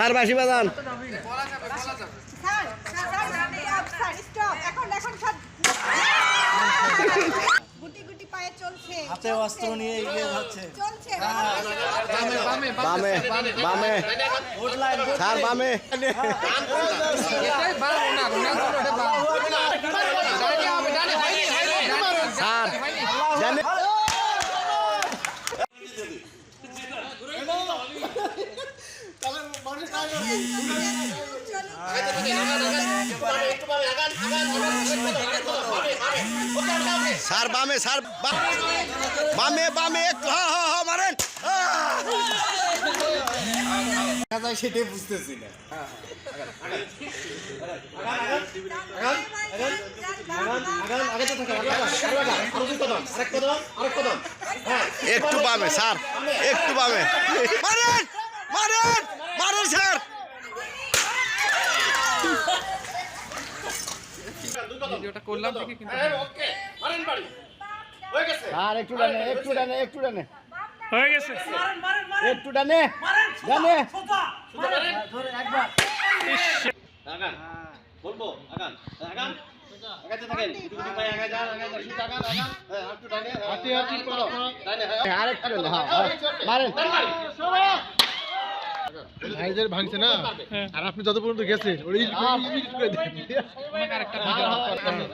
Sir বাসি বাজান। Sir sir sir stop sir stop এখন এখন সব গুটি গুটি পায়ে চলছে হাতে অস্ত্র নিয়ে এগিয়ে যাচ্ছে বামে বামে স্যার বামে স্যার স্যার বামে স্যার বা- বামে বামে একটু হা হা হা মারেন! সেটাই বুঝতেছি না। একটু বামে স্যার একটু বামে। মারেন মারেন মারেন স্যার ভিডিওটা করলাম দেখি কিন্তু আর একটু ডানে একটু ডানে একটু ডানে হয়ে গেছে একটু ডানে ডানে আগান বলব আগান আগান আগাতে থাকেন দুটি দুটি পায়ে আগায় যান আগায় যান সুতা আগান আগান হ্যাঁ হাঁটু ডানে হাঁটু হাঁটু করো ডানে হ্যাঁ আর একটু ডানে হ্যাঁ হ্যাঁ। মারেন ভাইদের ভাঙছে না আর আপনি যত পর্যন্ত গেছেন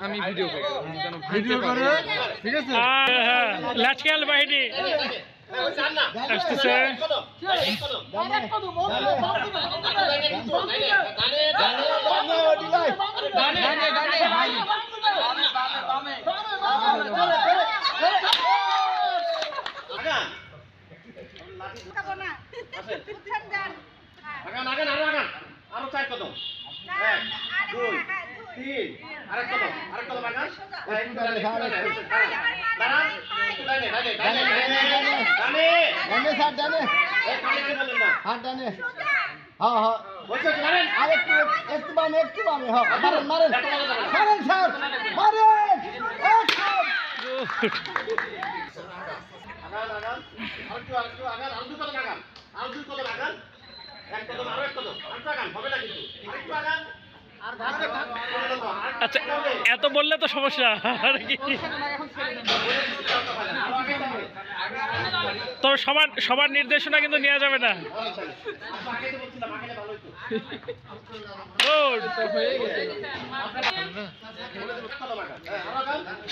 আমি ভিডিও করব ভিডিও করে ঠিক আছে লাচকাল বাহিনী হ্যাঁ আসতেছে না আগান আগান আরও আগান। আরও চার কদম। এক দুই তিন। আরেক কদম আরেক কদম আগান। হ্যাঁ। দাঁড়ান ডানে ডানে ডানে। ডানে ডানে স্যার হ্যাঁ হ্যাঁ বলছো একটু একটু বামে একটু বামে হ্যাঁ। মারেন মারেন। মারেন স্যার। মারেন। আগান আরেকটু আরেকটু আরেকটু আচ্ছা এত বললে তো সমস্যা। আর কি? তবে সবার সবার নির্দেশনা কিন্তু নেওয়া যাবে না.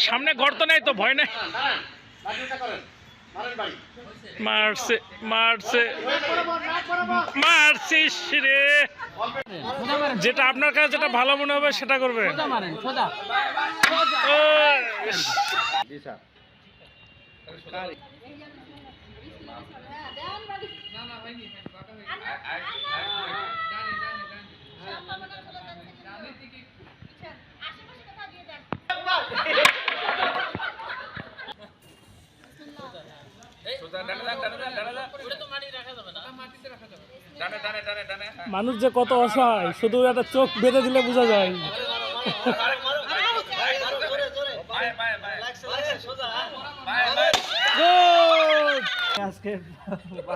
সামনে গর্ত নেই তো ভয় নেই। মারছে মারছে মারছিস রে যেটা আপনার কাছে যেটা ভালো মনে হবে সেটা করবে মানুষ যে কত অসহায় শুধু একটা চোখ বেঁধে দিলে বোঝা যায়! আজকে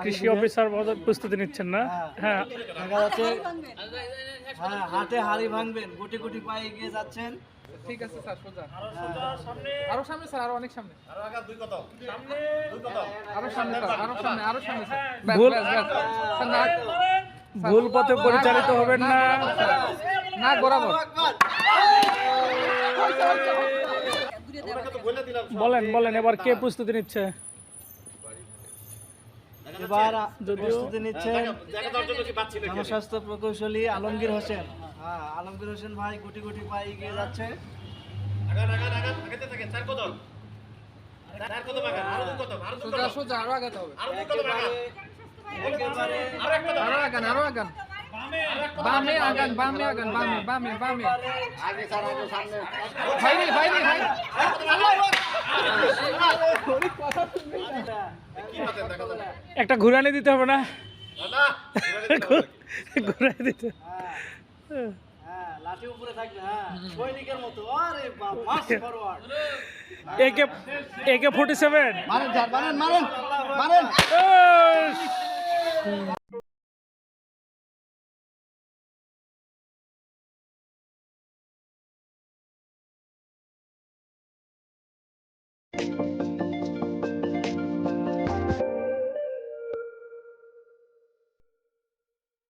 কৃষি অফিসার প্রস্তুতি নিচ্ছেন না হ্যাঁ দেখা যাচ্ছে হ্যাঁ হাতে হাড়ি ভাঙবেন গুটি গুটি পায়ে এগিয়ে যাচ্ছেন ঠিক আছে স্যার সোজা আরও সামনে স্যার আরও অনেক সামনে আরও সামনে স্যার আরও সামনে আরও সামনে স্যার ভুল ভুল পথে পরিচালিত হবেন না না বরাবর বলেন বলেন এবার কে প্রস্তুতি নিচ্ছে এবার যদিও- প্রস্তুতি নিচ্ছেন জনস্বাস্থ্য প্রকৌশলী আলমগীর হোসেন। হ্যাঁ আলমগীর হোসেন ভাই গুটি গুটি পায়ে এগিয়ে যাচ্ছে। সোজা সোজা আরও আগাতে হবে। আরও আগান। আরও আগান বামে আগান বামে আগান বামে বামে বামে। রে একটা ঘুরানি দিতে হবে না? ঘুরাই দিতে একে ফোর্টি সেভেন